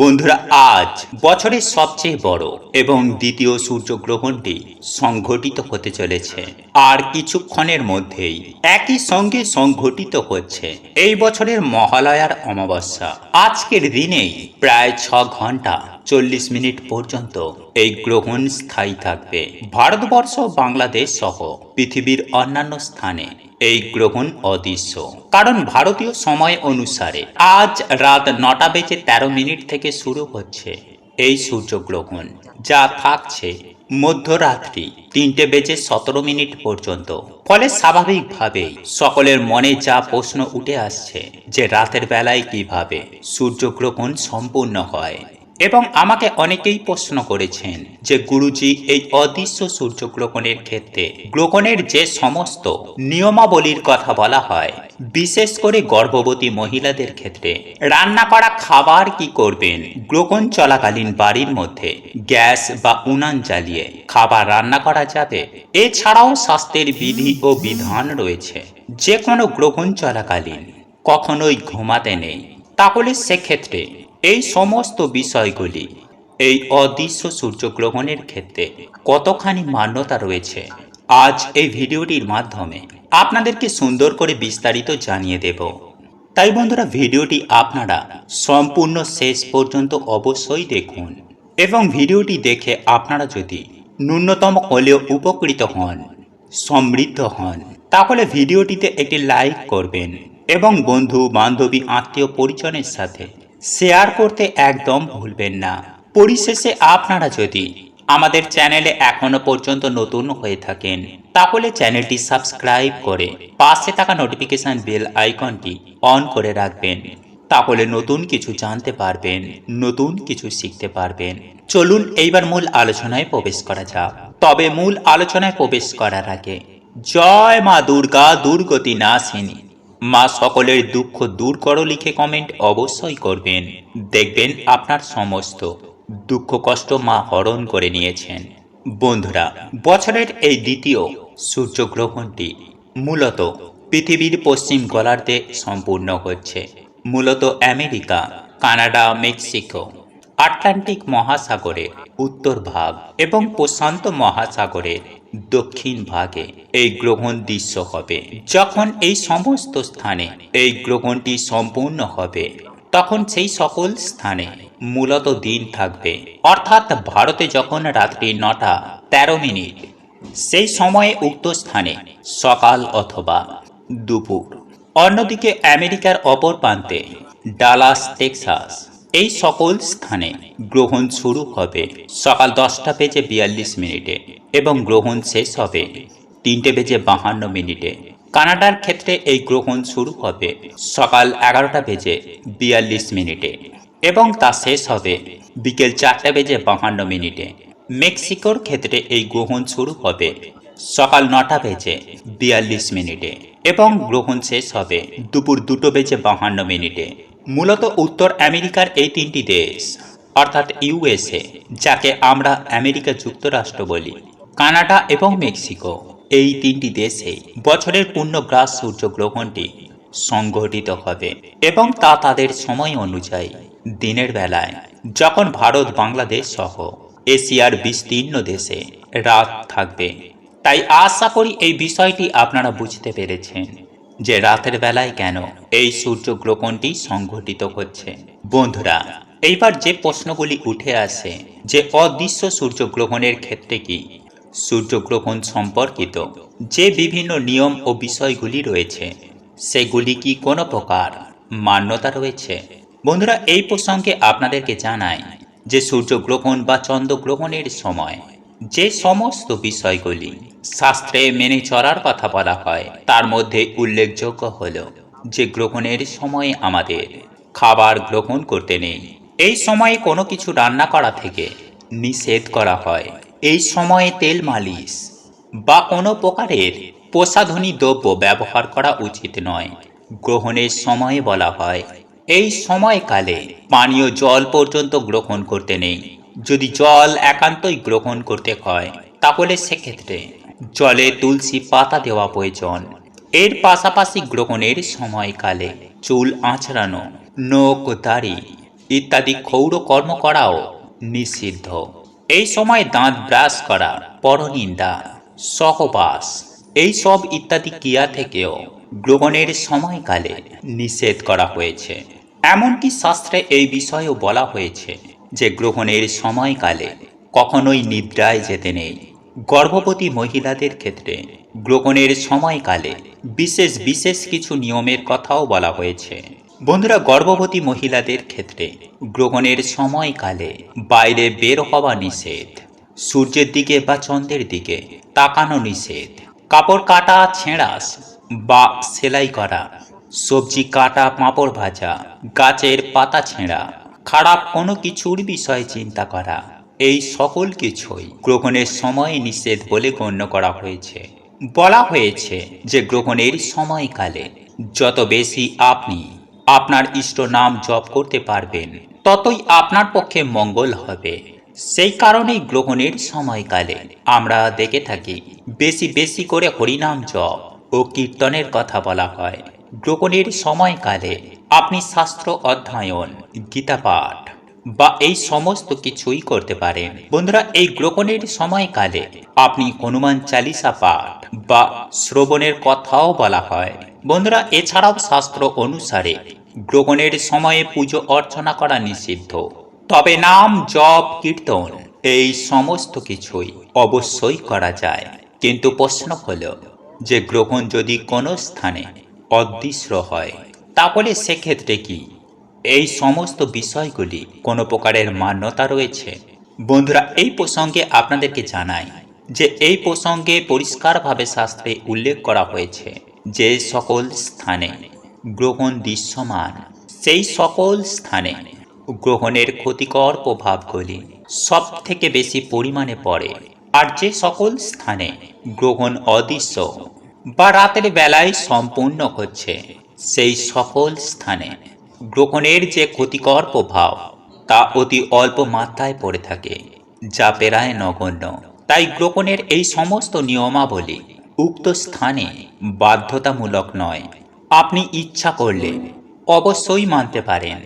বন্ধুরা, আজ বছরের সবচেয়ে বড় এবং দ্বিতীয় সূর্যগ্রহণটি সংঘটিত হতে চলেছে। আর কিছুক্ষণের মধ্যেই একই সঙ্গে সংঘটিত হচ্ছে এই বছরের মহালয়ার অমাবস্যা। আজকের দিনেই প্রায় ছ ঘণ্টা চল্লিশ মিনিট পর্যন্ত এই গ্রহণ স্থায়ী থাকবে। ভারতবর্ষ, বাংলাদেশ সহ পৃথিবীর অন্যান্য স্থানে এই গ্রহণ অদৃশ্য। কারণ ভারতীয় সময় অনুসারে আজ রাত নটা বেজে তেরো মিনিট থেকে শুরু হচ্ছে এই সূর্যগ্রহণ, যা থাকছে মধ্যরাত্রি তিনটে বেজে সতেরো মিনিট পর্যন্ত। ফলে স্বাভাবিকভাবেই সকলের মনে যা প্রশ্ন উঠে আসছে যে রাতের বেলায় কীভাবে সূর্যগ্রহণ সম্পূর্ণ হয়। এবং আমাকে অনেকেই প্রশ্ন করেছেন যে গুরুজি, এই অদৃশ্য সূর্যগ্রহণের ক্ষেত্রে গ্রহণের যে সমস্ত নিয়মাবলীর কথা বলা হয়, বিশেষ করে গর্ভবতী মহিলাদের ক্ষেত্রে, রান্না করা খাবার কি করবেন? গ্রহণ চলাকালীন বাড়ির মধ্যে গ্যাস বা উনান জ্বালিয়ে খাবার রান্না করা যাবে। এছাড়াও স্বাস্থ্যের বিধি ও বিধান রয়েছে। যে কোনো গ্রহণ চলাকালীন কখনোই ঘুমাতে নেই। তাহলে সেক্ষেত্রে এই সমস্ত বিষয়গুলি, এই অদৃশ্য সূর্যগ্রহণের ক্ষেত্রে কতখানি মান্যতা রয়েছে, আজ এই ভিডিওটির মাধ্যমে আপনাদেরকে সুন্দর করে বিস্তারিত জানিয়ে দেব। তাই বন্ধুরা, ভিডিওটি আপনারা সম্পূর্ণ শেষ পর্যন্ত অবশ্যই দেখুন এবং ভিডিওটি দেখে আপনারা যদি ন্যূনতম হলেও উপকৃত হন, সমৃদ্ধ হন, তাহলে ভিডিওটিতে একটি লাইক করবেন এবং বন্ধু, বান্ধবী, আত্মীয় পরিজনের সাথে শেয়ার করতে একদম ভুলবেন না। পরিশেষে আপনারা যদি আমাদের চ্যানেলে এখনও পর্যন্ত নতুন হয়ে থাকেন, তাহলে চ্যানেলটি সাবস্ক্রাইব করে পাশে থাকা নোটিফিকেশন বেল আইকনটি অন করে রাখবেন। তাহলে নতুন কিছু জানতে পারবেন, নতুন কিছু শিখতে পারবেন। চলুন এইবার মূল আলোচনায় প্রবেশ করা যাক। তবে মূল আলোচনায় প্রবেশ করার আগে জয় মা দুর্গা দুর্গতি নাশিনী মা সকলের দুঃখ দূর করো লিখে কমেন্ট অবশ্যই করবেন। দেখবেন আপনার সমস্ত দুঃখ কষ্ট মা হরণ করে নিয়েছেন। বন্ধুরা, বছরের এই দ্বিতীয় সূর্যগ্রহণটি মূলত পৃথিবীর পশ্চিম গোলার্ধে সম্পূর্ণ হচ্ছে। মূলত আমেরিকা, কানাডা, মেক্সিকো। আটলান্টিক মহাসাগরের উত্তর ভাগ এবং প্রশান্ত মহাসাগরের দক্ষিণ ভাগে এই গ্রহণ দৃশ্য হবে। যখন এই সমস্ত স্থানে এই গ্রহণটি সম্পূর্ণ হবে, তখন সেই সকল স্থানে মূলত দিন থাকবে। অর্থাৎ ভারতে যখন রাত্রি নটা তেরো মিনিট, সেই সময়ে উক্ত স্থানে সকাল অথবা দুপুর। অন্যদিকে আমেরিকার অপর প্রান্তে ডালাস, টেক্সাস এই সকল স্থানে গ্রহণ শুরু হবে সকাল দশটা বেজে বিয়াল্লিশ মিনিটে এবং গ্রহণ শেষ হবে তিনটে বেজে বাহান্ন মিনিটে। কানাডার ক্ষেত্রে এই গ্রহণ শুরু হবে সকাল এগারোটা বেজে বিয়াল্লিশ মিনিটে এবং তা শেষ হবে বিকেল চারটে বেজে বাহান্ন মিনিটে। মেক্সিকোর ক্ষেত্রে এই গ্রহণ শুরু হবে সকাল নটা বেজে বিয়াল্লিশ মিনিটে এবং গ্রহণ শেষ হবে দুপুর দুটো বেজে বাহান্ন মিনিটে। মূলত উত্তর আমেরিকার এই তিনটি দেশ, অর্থাৎ ইউএসএ, যাকে আমরা আমেরিকা যুক্তরাষ্ট্র বলি, কানাডা এবং মেক্সিকো, এই তিনটি দেশে বছরের পূর্ণগ্রাস সূর্যগ্রহণটি সংঘটিত হবে এবং তা তাদের সময় অনুযায়ী দিনের বেলায়, যখন ভারত, বাংলাদেশ সহ এশিয়ার বিস্তীর্ণ দেশে রাত থাকবে। তাই আশা করি এই বিষয়টি আপনারা বুঝতে পেরেছেন। যে রাতের বেলায় কেন এই সূর্যগ্রহণটি সংঘটিত হচ্ছে। বন্ধুরা, এইবার যে প্রশ্নগুলি উঠে আসে যে অদৃশ্য সূর্যগ্রহণের ক্ষেত্রে কি, সূর্যগ্রহণ সম্পর্কিত যে বিভিন্ন নিয়ম ও বিষয়গুলি রয়েছে, সেগুলি কি কোনো প্রকার মান্যতা রয়েছে? বন্ধুরা, এই প্রসঙ্গে আপনাদেরকে জানাই যে সূর্যগ্রহণ বা চন্দ্রগ্রহণের সময় যে সমস্ত বিষয়গুলি শাস্ত্রে মেনে চলার কথা বলা হয়। তার মধ্যে উল্লেখযোগ্য হল যে গ্রহণের সময় আমাদের খাবার গ্রহণ করতে নেই। এই সময়ে কোনো কিছু রান্না করা থেকে নিষেধ করা হয়। এই সময়ে তেল মালিশ বা কোনো প্রকারের প্রসাধনী দ্রব্য ব্যবহার করা উচিত নয়। গ্রহণের সময়ে বলা হয়, এই সময়কালে পানীয় জল পর্যন্ত গ্রহণ করতে নেই। যদি জল একান্তই গ্রহণ করতে হয়, তাহলে সেক্ষেত্রে জলে তুলসী পাতা দেওয়া প্রয়োজন। এর পাশাপাশি গ্রহণের সময়কালে চুল আঁচড়ানো, নখ দাড়ি ইত্যাদি ক্ষৌর কর্ম করাও নিষিদ্ধ। এই সময় দাঁত ব্রাশ করা, পরনিন্দা, সহবাস, এই সব ইত্যাদি ক্রিয়া থেকেও গ্রহণের সময়কালে নিষেধ করা হয়েছে। এমনকি শাস্ত্রে এই বিষয়েও বলা হয়েছে যে গ্রহণের সময়কালে কখনোই নিদ্রায় যেতে নেই। গর্ভবতী মহিলাদের ক্ষেত্রে গ্রহণের সময়কালে বিশেষ বিশেষ কিছু নিয়মের কথাও বলা হয়েছে। বন্ধুরা, গর্ভবতী মহিলাদের ক্ষেত্রে গ্রহণের সময়কালে বাইরে বের হওয়া নিষেধ, সূর্যের দিকে বা চন্দ্রের দিকে তাকানো নিষেধ, কাপড় কাটা, ছেঁড়াস বা সেলাই করা, সবজি কাটা, পাঁপড় ভাজা, গাছের পাতা ছেঁড়া, খারাপ কোনো কিছুর বিষয়ে চিন্তা করা এই সকল কিছুই গ্রহণের সময় নিষেধ বলে গণ্য করা হয়েছে। বলা হয়েছে যে গ্রহণের সময়কালে যত বেশি আপনি আপনার ইষ্ট নাম জপ করতে পারবেন, ততই আপনার পক্ষে মঙ্গল হবে। সেই কারণেই গ্রহণের সময়কালে আমরা দেখে থাকি, বেশি বেশি করে হরিনাম জপ ও কীর্তনের কথা বলা হয়। গ্রহণের সময়কালে আপনি শাস্ত্র অধ্যয়ন গীতা পাঠ বা এই সমস্ত কিছুই করতে পারেন বন্ধুরা, এই গ্রহণের সময়কালে আপনি হনুমান চালিসা পাঠ বা শ্রবণের কথাও বলা হয়। বন্ধুরা, এছাড়াও শাস্ত্র অনুসারে গ্রহণের সময়ে পুজো অর্চনা করা নিষিদ্ধ। তবে নাম, জপ, কীর্তন এই সমস্ত কিছুই অবশ্যই করা যায়। কিন্তু প্রশ্ন হল যে গ্রহণ যদি কোনো স্থানে অদৃশ্য হয়, তাহলে সেক্ষেত্রে কি? এই সমস্ত বিষয়গুলি কোনো প্রকারের মান্যতা রয়েছে। বন্ধুরা, এই প্রসঙ্গে আপনাদেরকে জানাই যে এই প্রসঙ্গে পরিষ্কারভাবে শাস্ত্রে উল্লেখ করা হয়েছে যে সকল স্থানে গ্রহণ দৃশ্যমান, সেই সকল স্থানে গ্রহণের ক্ষতিকর প্রভাবগুলি সব থেকে বেশি পরিমাণে পড়ে আর যে সকল স্থানে গ্রহণ অদৃশ্য বা রাতের বেলায় সম্পূর্ণ হচ্ছে, সেই সকল স্থানে গ্রহণের যে ক্ষতিকর প্রভাব, তা অতি অল্প মাত্রায় পড়ে থাকে, যা প্রায় নগণ্য। তাই গ্রহণের এই সমস্ত নিয়মাবলী উক্ত স্থানে বাধ্যতামূলক নয়। আপনি ইচ্ছা করলে অবশ্যই মানতে পারেন।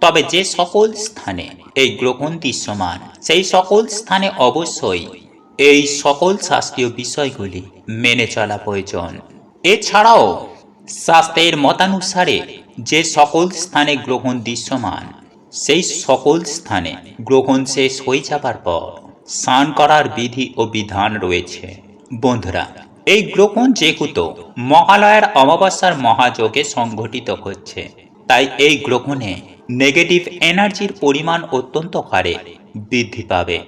তবে যে সকল স্থানে এই গ্রহণ দৃশ্যমান, সেই সকল স্থানে অবশ্যই এই সকল শাস্ত্রীয় বিষয়গুলি মেনে চলা প্রয়োজন। এছাড়াও শাস্ত্রের মতানুসারে যে সকল স্থানে গ্রহণ দৃশ্যমান, সেই সকল স্থানে গ্রহণ শেষ হয়ে যাবার পর স্নান করার বিধি ও বিধান রয়েছে। বন্ধুরা, এই গ্রহণ যেহেতু মহালয়ার অমাবস্যার মহাযোগে সংঘটিত হচ্ছে, তাই এই গ্রহণে নেগেটিভ এনার্জির পরিমাণ অত্যন্ত হারে বৃদ্ধি পাবে।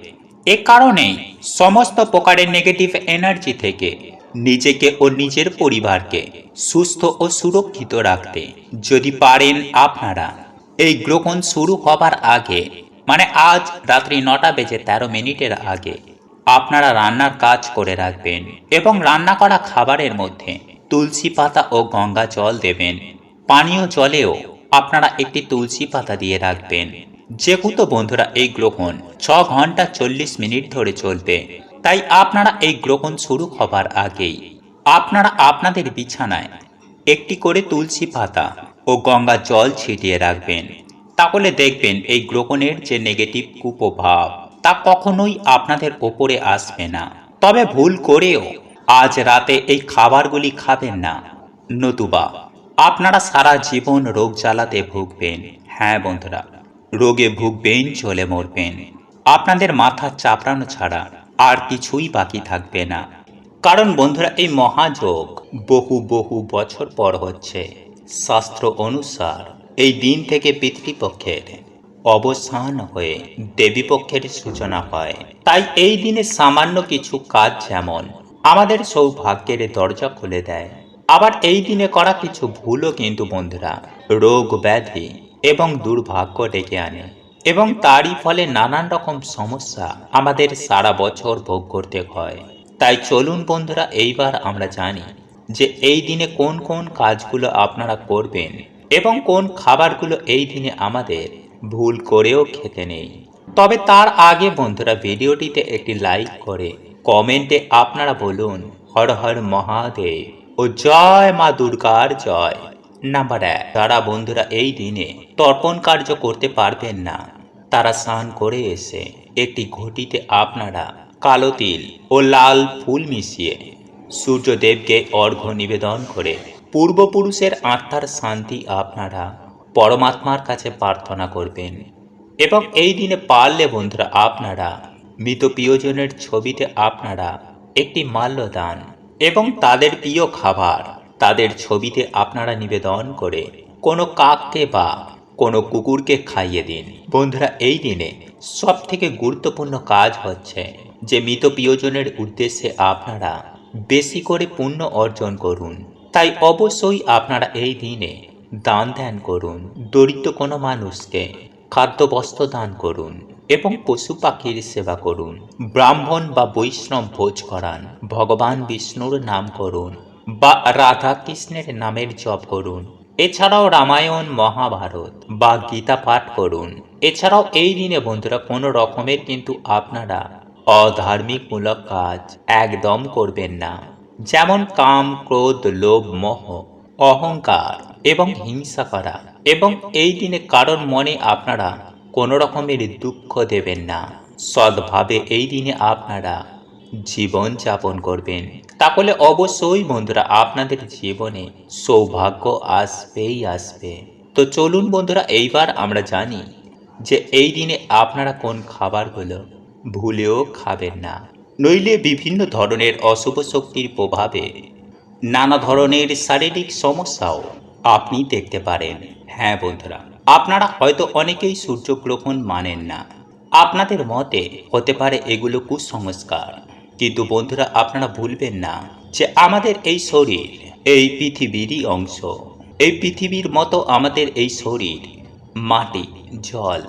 এ কারণেই সমস্ত প্রকারের নেগেটিভ এনার্জি থেকে নিজেকে ও নিজের পরিবারকে সুস্থ ও সুরক্ষিত রাখতে। যদি পারেন আপনারা। এই গ্রহণ শুরু হবার আগে মানে আজ রাত্রি নটা বেজে তেরো মিনিটের আগে, আপনারা রান্নার কাজ করে রাখবেন এবং রান্না করা খাবারের মধ্যে তুলসী পাতা ও গঙ্গা জল দেবেন। পানীয় জলেও আপনারা একটি তুলসী পাতা দিয়ে রাখবেন। যেহেতু বন্ধুরা, এই গ্রহণ ছ ঘণ্টা চল্লিশ মিনিট ধরে চলবে। তাই আপনারা এই গ্রহণ শুরু হবার আগেই আপনারা আপনাদের বিছানায় একটি করে তুলসী পাতা ও গঙ্গা জল ছিটিয়ে রাখবেন। তাহলে দেখবেন এই গ্রহণের যে নেগেটিভ কুপ্রভাব, তা কখনোই আপনাদের ওপরে আসবে না। তবে ভুল করেও আজ রাতে এই খাবারগুলি খাবেন না। নতুবা, আপনারা সারা জীবন রোগ জ্বালাতে ভুগবেন। হ্যাঁ বন্ধুরা, রোগে ভুগবেন চলে মরবেন। আপনাদের মাথা চাপড়ানো ছাড়া আর কিছুই বাকি থাকবে না। কারণ বন্ধুরা, এই মহাযোগ বহু বহু বছর পর হচ্ছে। শাস্ত্র অনুসার এই দিন থেকে পিতৃপক্ষের অবসান হয়ে দেবীপক্ষের সূচনা হয়। তাই এই দিনে সামান্য কিছু কাজ যেমন আমাদের সৌভাগ্যের দরজা খুলে দেয়, আবার এই দিনে করা কিছু ভুলও কিন্তু বন্ধুরা, রোগ ব্যাধি এবং দুর্ভাগ্য ডেকে আনে। এবং তারই ফলে নানান রকম সমস্যা আমাদের সারা বছর ভোগ করতে হয়। তাই চলুন বন্ধুরা, এইবার আমরা জানি যে এই দিনে কোন কোন কাজগুলো আপনারা করবেন এবং কোন খাবারগুলো এই দিনে আমাদের ভুল করেও খেতে নেই। তবে তার আগে বন্ধুরা, ভিডিওটিতে একটি লাইক করে কমেন্টে আপনারা বলুন, হর হর মহাদেব ও জয় মা দুর্গার জয়। নাম্বার এক তারা বন্ধুরা এই দিনে তর্পণ কার্য করতে পারবেন না। তারা স্নান করে এসে একটি ঘটিতে আপনারা কালো তিল ও লাল ফুল মিশিয়ে সূর্যদেবকে অর্ঘ্য নিবেদন করে পূর্বপুরুষের আত্মার শান্তি আপনারা পরমাত্মার কাছে প্রার্থনা করবেন। এবং এই দিনে পারলে বন্ধুরা আপনারা মৃত প্রিয়জনের ছবিতে আপনারা একটি মাল্যদান এবং তাদের প্রিয় খাবার তাদের ছবিতে আপনারা নিবেদন করে কোনো কাককে বা কোনো কুকুরকে খাইয়ে দিন। বন্ধুরা, এই দিনে সব থেকে গুরুত্বপূর্ণ কাজ হচ্ছে যে মৃত প্রিয়জনের উদ্দেশ্যে আপনারা বেশি করে পুণ্য অর্জন করুন। তাই অবশ্যই আপনারা এই দিনে দান ধ্যান করুন, দরিদ্র কোনো মানুষকে খাদ্য বস্ত্র দান করুন এবং পশু পাখির সেবা করুন। ব্রাহ্মণ বা বৈষ্ণব ভোজ করান, ভগবান বিষ্ণুর নাম করুন বা রাধা কৃষ্ণের নামের জপ করুন। এছাড়াও রামায়ণ, মহাভারত বা গীতা পাঠ করুন। এছাড়াও এই দিনে বন্ধুরা কোনো রকমের কিন্তু আপনারা অধার্মিকমূলক কাজ একদম করবেন না। যেমন কাম, ক্রোধ, লোভ, মোহ, অহংকার এবং হিংসা করা এবং এই দিনে কারোর মনে আপনারা কোনো রকমের দুঃখ দেবেন না। সৎভাবে এই দিনে আপনারা জীবন যাপন করবেন। তাহলে অবশ্যই বন্ধুরা আপনাদের জীবনে সৌভাগ্য আসবেই আসবে। তো চলুন বন্ধুরা, এইবার আমরা জানি যে এই দিনে আপনারা কোন খাবারগুলো ভুলেও খাবেন না। নইলে বিভিন্ন ধরনের অশুভ শক্তির প্রভাবে নানা ধরনের শারীরিক সমস্যাও আপনি দেখতে পারেন। হ্যাঁ বন্ধুরা, আপনারা হয়তো অনেকেই সূর্যগ্রহণ মানেন না। আপনাদের মতে হতে পারে এগুলো কুসংস্কার। কিন্তু বন্ধুরা, আপনারা ভুলবেন না যে আমাদের এই শরীর, এই পৃথিবীরই অংশ। এই পৃথিবীর মতো আমাদের এই শরীর, মাটি, জল,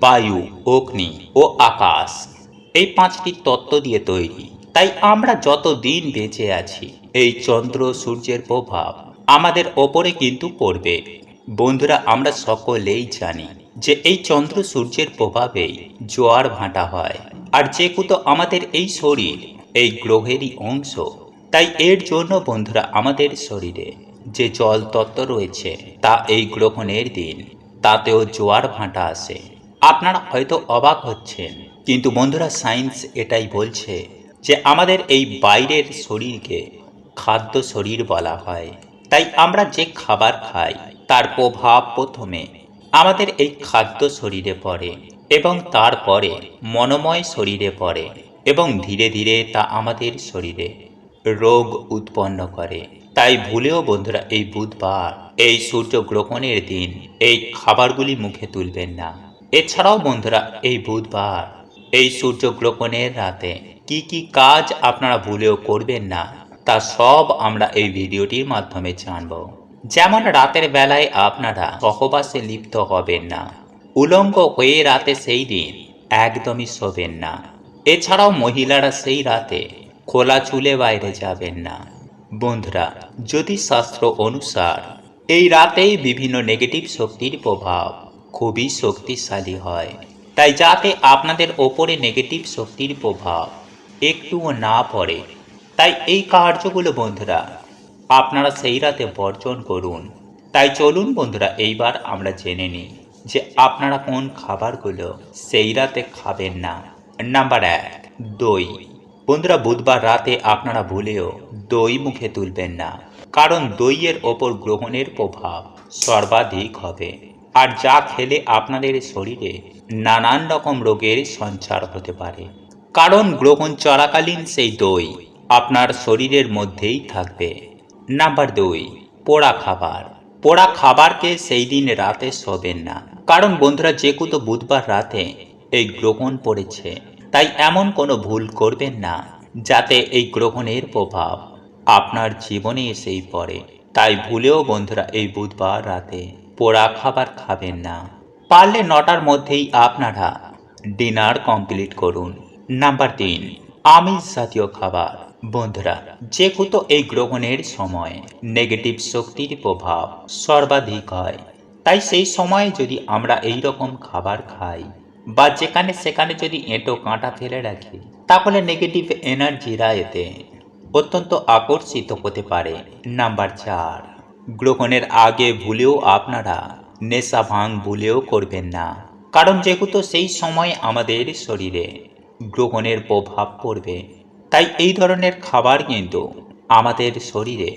বায়ু, অগ্নি ও আকাশ, এই পাঁচটি তত্ত্ব দিয়ে তৈরি। তাই আমরা যত দিন বেঁচে আছি, এই চন্দ্র সূর্যের প্রভাব আমাদের ওপরে কিন্তু পড়বে। বন্ধুরা, আমরা সকলেই জানি যে এই চন্দ্র সূর্যের প্রভাবেই জোয়ার ভাটা হয়। আর যেহেতু আমাদের এই শরীর, এই গ্রহেরই অংশ, তাই এর জন্য বন্ধুরা আমাদের শরীরে যে জল তত্ত্ব রয়েছে, তা এই গ্রহণের দিন, তাতেও জোয়ার ভাঁটা আসে। আপনারা হয়তো অবাক হচ্ছেন, কিন্তু বন্ধুরা সায়েন্স এটাই বলছে যে আমাদের এই বাইরের শরীরকে খাদ্য শরীর বলা হয়। তাই আমরা যে খাবার খাই, তার প্রভাব প্রথমে আমাদের এই খাদ্য শরীরে পড়ে এবং তারপরে মনোময় শরীরে পড়ে এবং ধীরে ধীরে তা আমাদের শরীরে রোগ উৎপন্ন করে। তাই ভুলেও বন্ধুরা, এই বুধবার, এই সূর্যগ্রহণের দিন এই খাবারগুলি মুখে তুলবেন না। এছাড়াও বন্ধুরা, এই বুধবার, এই সূর্যগ্রহণের রাতে কি কি কাজ আপনারা ভুলেও করবেন না, তা সব আমরা এই ভিডিওটির মাধ্যমে জানব। যেমন রাতের বেলায় আপনারা সহবাসে লিপ্ত হবেন না, উলঙ্গ হয়ে রাতে সেই দিন একদমই শোবেন না। এছাড়াও মহিলারা সেই রাতে খোলা চুলে বাইরে যাবেন না। বন্ধুরা, যদি শাস্ত্র অনুসার এই রাতেই বিভিন্ন নেগেটিভ শক্তির প্রভাব খুবই শক্তিশালী হয়, তাই যাতে আপনাদের ওপরে নেগেটিভ শক্তির প্রভাব একটুও না পড়ে, তাই এই কার্যগুলো বন্ধুরা আপনারা সেই রাতে বর্জন করুন। তাই চলুন বন্ধুরা, এইবার আমরা জেনে নিই যে আপনারা কোন খাবারগুলো সেই রাতে খাবেন না। নাম্বার এক, দই। বন্ধুরা, বুধবার রাতে আপনারা ভুলেও দই মুখে তুলবেন না, কারণ দইয়ের ওপর গ্রহণের প্রভাব সর্বাধিক হবে। আর যা খেলে আপনাদের শরীরে নানান রকম রোগের সঞ্চার হতে পারে, কারণ গ্রহণ চলাকালীন সেই দই আপনার শরীরের মধ্যেই থাকবে। নাম্বার দুই, পোড়া খাবার। পোড়া খাবারকে সেই দিন রাতে শোবেন না। কারণ বন্ধুরা, যে কুতো বুধবার রাতে এই গ্রহণ পড়েছে, তাই এমন কোনো ভুল করবেন না, যাতে এই গ্রহণের প্রভাব আপনার জীবনে এসেই পড়ে। তাই ভুলেও বন্ধুরা, এই বুধবার রাতে পোড়া খাবার খাবেন না। পারলে নটার মধ্যেই আপনারা ডিনার কমপ্লিট করুন। নাম্বার তিন, আমিষ জাতীয় খাবার। বন্ধুরা, যেহেতু এই গ্রহণের সময় নেগেটিভ শক্তির প্রভাব সর্বাধিক হয়, তাই সেই সময়ে যদি আমরা এই রকম খাবার খাই বা যেখানে সেখানে যদি এঁটো কাঁটা ফেলে রাখি, তাহলে নেগেটিভ এনার্জিরা এতে অত্যন্ত আকর্ষিত হতে পারে। নাম্বার চার, গ্রহণের আগে ভুলেও আপনারা নেশা ভাঙ ভুলেও করবেন না। কারণ যেহেতু সেই সময় আমাদের শরীরে গ্রহণের প্রভাব পড়বে। তাই এই ধরনের খাবার কিন্তু আমাদের শরীরে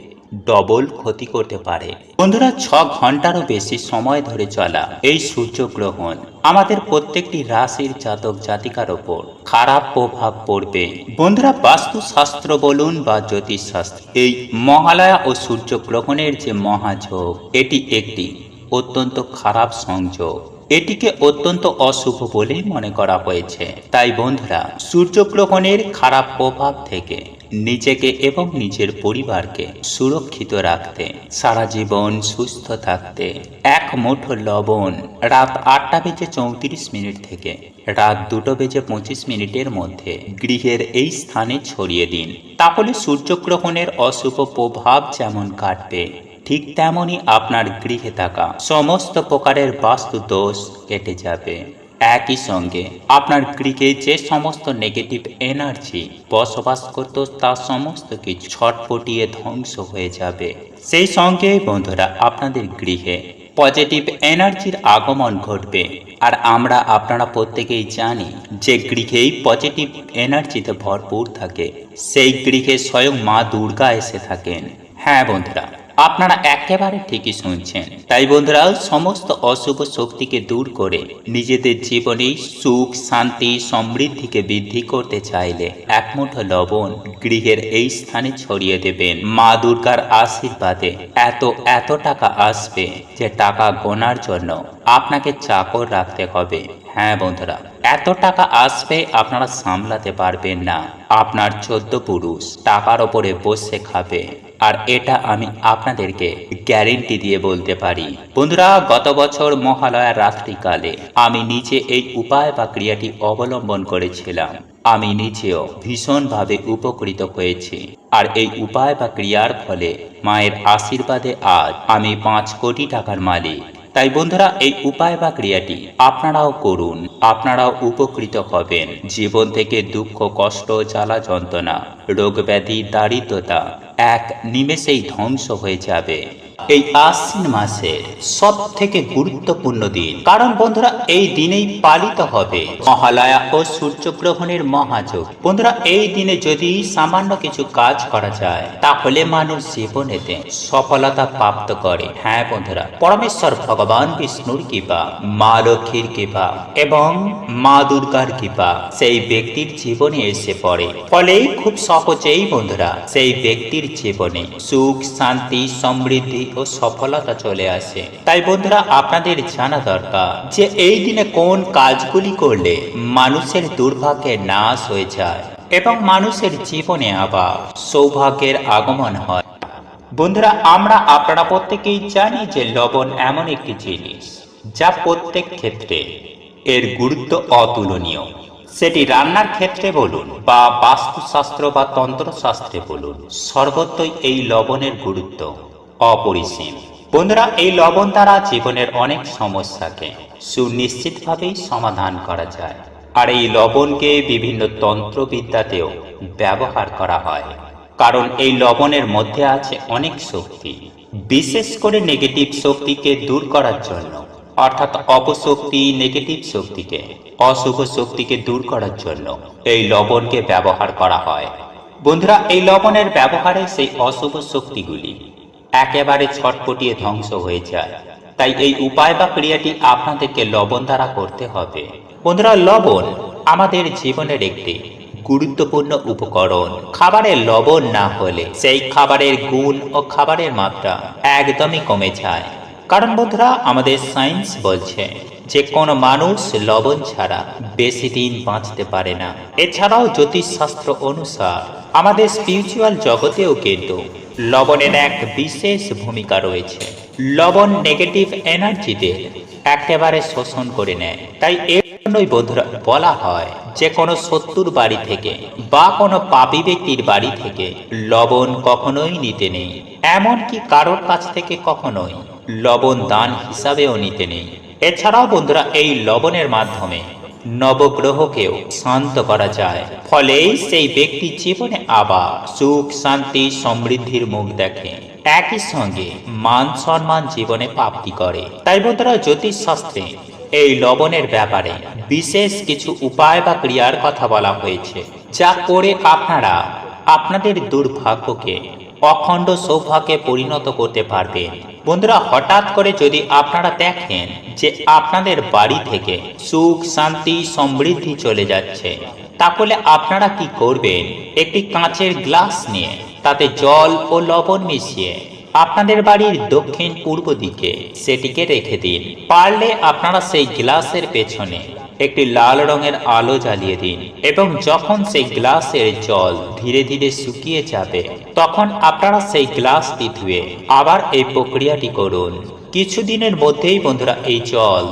ডবল ক্ষতি করতে পারে। বন্ধুরা, ছ ঘন্টারও বেশি সময় ধরে চলা এই সূর্যগ্রহণ আমাদের প্রত্যেকটি রাশির জাতক জাতিকার ওপর খারাপ প্রভাব পড়বে। বন্ধুরা, বাস্তুশাস্ত্র বলুন বা জ্যোতিষশাস্ত্র, এই মহালয়া ও সূর্যগ্রহণের যে মহাযোগ এটি একটি অত্যন্ত খারাপ সংযোগ। এটিকে অত্যন্ত অশুভ বলেই মনে করা হয়েছে। তাই বন্ধুরা, সূর্যগ্রহণের খারাপ প্রভাব থেকে নিজেকে এবং নিজের পরিবারকে সুরক্ষিত রাখতে, সারা জীবন সুস্থ থাকতে, এক মুঠো লবণ রাত আটটা বেজে চৌত্রিশ মিনিট থেকে রাত দুটো বেজে পঁচিশ মিনিটের মধ্যে গৃহের এই স্থানে ছড়িয়ে দিন। তাহলে সূর্যগ্রহণের অশুভ প্রভাব যেমন কাটবে ঠিক তেমনই আপনার গৃহে থাকা সমস্ত প্রকারের বাস্তু দোষ কেটে যাবে। একই সঙ্গে আপনার গৃহে যে সমস্ত নেগেটিভ এনার্জি বসবাস করত, তা সমস্ত কিছু ছটপটিয়ে ধ্বংস হয়ে যাবে। সেই সঙ্গে বন্ধুরা, আপনাদের গৃহে পজিটিভ এনার্জির আগমন ঘটবে। আর আমরা, আপনারা প্রত্যেকেই জানি যে গৃহেই পজিটিভ এনার্জিতে ভরপুর থাকে। সেই গৃহে স্বয়ং মা দুর্গা এসে থাকেন। হ্যাঁ বন্ধুরা আপনারা একেবারে ঠিকই শুনছেন। তাই বন্ধুরা, সমস্ত অশুভ শক্তিকে দূর করে নিজেদের জীবনে সুখ, শান্তি, সমৃদ্ধিকে বৃদ্ধি করতে চাইলে এক মুঠো লবণ গৃহের এই স্থানে ছড়িয়ে দেবেন। মা দুর্গার আশীর্বাদে এত এত টাকা আসবে যে টাকা গোনার জন্য আপনাকে চাকর রাখতে হবে। হ্যাঁ বন্ধুরা, এত টাকা আসবে আপনারা সামলাতে পারবেন না। আপনার চোদ্দ পুরুষ টাকার ওপরে বসে খাবে। আর এটা আমি আপনাদেরকে গ্যারেন্টি দিয়ে বলতে পারি। বন্ধুরা, গত বছর মহালয়ার রাত্রিকালে আমি নিজে এই উপায় বা ক্রিয়াটি অবলম্বন করেছিলাম। আমি নিজেও ভীষণভাবে উপকৃত হয়েছি। আর এই উপায় বা ক্রিয়ার ফলে মায়ের আশীর্বাদে আজ আমি পাঁচ কোটি টাকার মালিক। তাই বন্ধুরা, এই উপায় বা ক্রিয়াটি আপনারাও করুন। আপনারাও উপকৃত হবেন। জীবন থেকে দুঃখ, কষ্ট, জ্বালা, যন্ত্রণা, রোগ ব্যাধি, দারিদ্রতা, এক নিমেষেই ধ্বংস হয়ে যাবে। এই আশ্বিন মাসের সব থেকে গুরুত্বপূর্ণ দিন। কারণ বন্ধুরা, এই দিনেই পালিত হবে মহালয়া ও সূর্যগ্রহণের মহাযোগ। বন্ধুরা, এই দিনে যদি সামান্য কিছু কাজ করা যায়, তাহলে মানুষ জীবনেতে সফলতা প্রাপ্ত করে। হ্যাঁ বন্ধুরা, পরমেশ্বর ভগবান বিষ্ণুর কৃপা, মা লক্ষ্মীর কৃপা এবং মা দুর্গার কৃপা সেই ব্যক্তির জীবনে এসে পড়ে। ফলে খুব সহজেই বন্ধুরা, সেই ব্যক্তির জীবনে সুখ, শান্তি, সমৃদ্ধি ও সফলতা চলে আসে। তাই বন্ধুরা, আপনাদের জানা দরকার যে এই দিনে কোন কাজগুলি করলে মানুষের দুর্ভাগ্যের নাশ হয়ে যায় এবং মানুষের জীবনে আবার সৌভাগ্যের আগমন হয়। বন্ধুরা, আমরা আপনারা প্রত্যেকেই জানি যে লবণ এমন একটি জিনিস যা প্রত্যেক ক্ষেত্রে এর গুরুত্ব অতুলনীয়। সেটি রান্নার ক্ষেত্রে বলুন বা বাস্তুশাস্ত্র বা তন্ত্রশাস্ত্রে বলুন, সর্বত্রই এই লবণের গুরুত্ব। অপরিসীম। বন্ধুরা, এই লবণ দ্বারা জীবনের অনেক সমস্যাকে সুনিশ্চিতভাবেই সমাধান করা যায়। আর এই লবণকে বিভিন্ন তন্ত্রবিদ্যাতেও ব্যবহার করা হয়। কারণ এই লবণের মধ্যে আছে অনেক শক্তি, বিশেষ করে নেগেটিভ শক্তিকে দূর করার জন্য। অর্থাৎ অপশক্তি নেগেটিভ শক্তিকে, অশুভ শক্তিকে দূর করার জন্য এই লবণকে ব্যবহার করা হয়। বন্ধুরা, এই লবণের ব্যবহারে সেই অশুভ শক্তিগুলি একেবারে ছটপটিয়ে ধ্বংস হয়ে যায়। তাই এই উপায় বা ক্রিয়াটি আপনাদেরকে লবণ দ্বারা করতে হবে। বন্ধুরা, লবণ আমাদের জীবনের একটি গুরুত্বপূর্ণ উপকরণ। খাবারে লবণ না হলে সেই খাবারের গুণ ও খাবারের মাত্রা একদমই কমে যায়। কারণ বন্ধুরা, আমাদের সায়েন্স বলছে যে কোনো মানুষ লবণ ছাড়া বেশি দিন বাঁচতে পারে না। এছাড়াও জ্যোতিষশাস্ত্র অনুসার আমাদের স্পিরিচুয়াল জগতেও কিন্তু লবণের এক বিশেষ ভূমিকা রয়েছে। লবণ নেগেটিভ এনার্জিতে একেবারে শোষণ করে নেয়। তাই এর জন্যই বন্ধুরা বলা হয়, যে কোনো শত্রুর বাড়ি থেকে বা কোনো পাপী ব্যক্তির বাড়ি থেকে লবণ কখনোই নিতে নেই। এমনকি কারোর কাছ থেকে কখনোই লবণ দান হিসাবেও নিতে নেই। এছাড়াও বন্ধুরা, এই লবণের মাধ্যমে নবগ্রহকেও শান্ত করা যায়। ফলে সেই ব্যক্তি জীবনে আবার সুখ, শান্তি, সমৃদ্ধির মুখ দেখে। একই সঙ্গে মান সম্মান জীবনে প্রাপ্তি করে। তাই বন্ধুরা জ্যোতিষ শাস্ত্রে এই লবণের ব্যাপারে বিশেষ কিছু উপায় বা ক্রিয়ার কথা বলা হয়েছে, যা করে আপনারা আপনাদের দুর্ভাগ্যকে, অখণ্ড সৌভাগ্যে পরিণত করতে পারবেন। বন্ধুরা, হঠাৎ করে যদি আপনারা দেখেন যে আপনাদের বাড়ি থেকে সুখ, শান্তি, সমৃদ্ধি চলে যাচ্ছে, তাহলে আপনারা কি করবেন? একটি কাঁচের গ্লাস নিয়ে তাতে জল ও লবণ মিশিয়ে আপনাদের বাড়ির দক্ষিণ পূর্ব দিকে সেটিকে রেখে দিন। পারলে আপনারা সেই গ্লাসের পেছনে একটি লাল রঙের আলো জ্বালিয়ে দিন এবং যখন সেই গ্লাসের জল ধীরে ধীরে শুকিয়ে যাবে, তখন আপনারা সেই গ্লাসটি ধুয়ে আবার এই প্রক্রিয়াটি করুন। কিছুদিনের মধ্যেই বন্ধুরা এই জল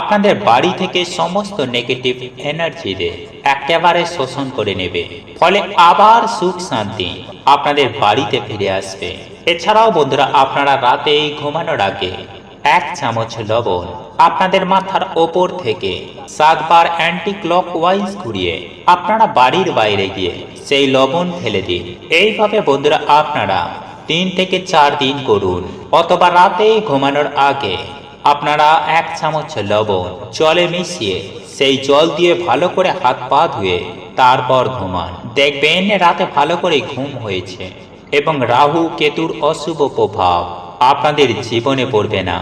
আপনাদের বাড়ি থেকে সমস্ত নেগেটিভ এনার্জিরে একেবারে শোষণ করে নেবে, ফলে আবার সুখ শান্তি আপনাদের বাড়িতে ফিরে আসবে। এছাড়াও বন্ধুরা, আপনারা রাতে ঘুমানোর আগে এক চামচ লবণ আপনাদের মাথার ওপর থেকে সাতবার অ্যান্টি ক্লক ওয়াইজ ঘুরিয়ে আপনারা বাড়ির বাইরে গিয়ে সেই লবণ ফেলে দিন। এইভাবে বন্ধুরা আপনারা তিন থেকে চার দিন করুন অথবা রাতে ঘুমানোর আগে আপনারা এক চামচ লবণ জলে মিশিয়ে সেই জল দিয়ে ভালো করে হাত পা ধুয়ে তারপর ঘুমান। দেখবেন রাতে ভালো করে ঘুম হয়েছে এবং রাহু, কেতুর অশুভ প্রভাব আপনাদের জীবনে পড়বে না।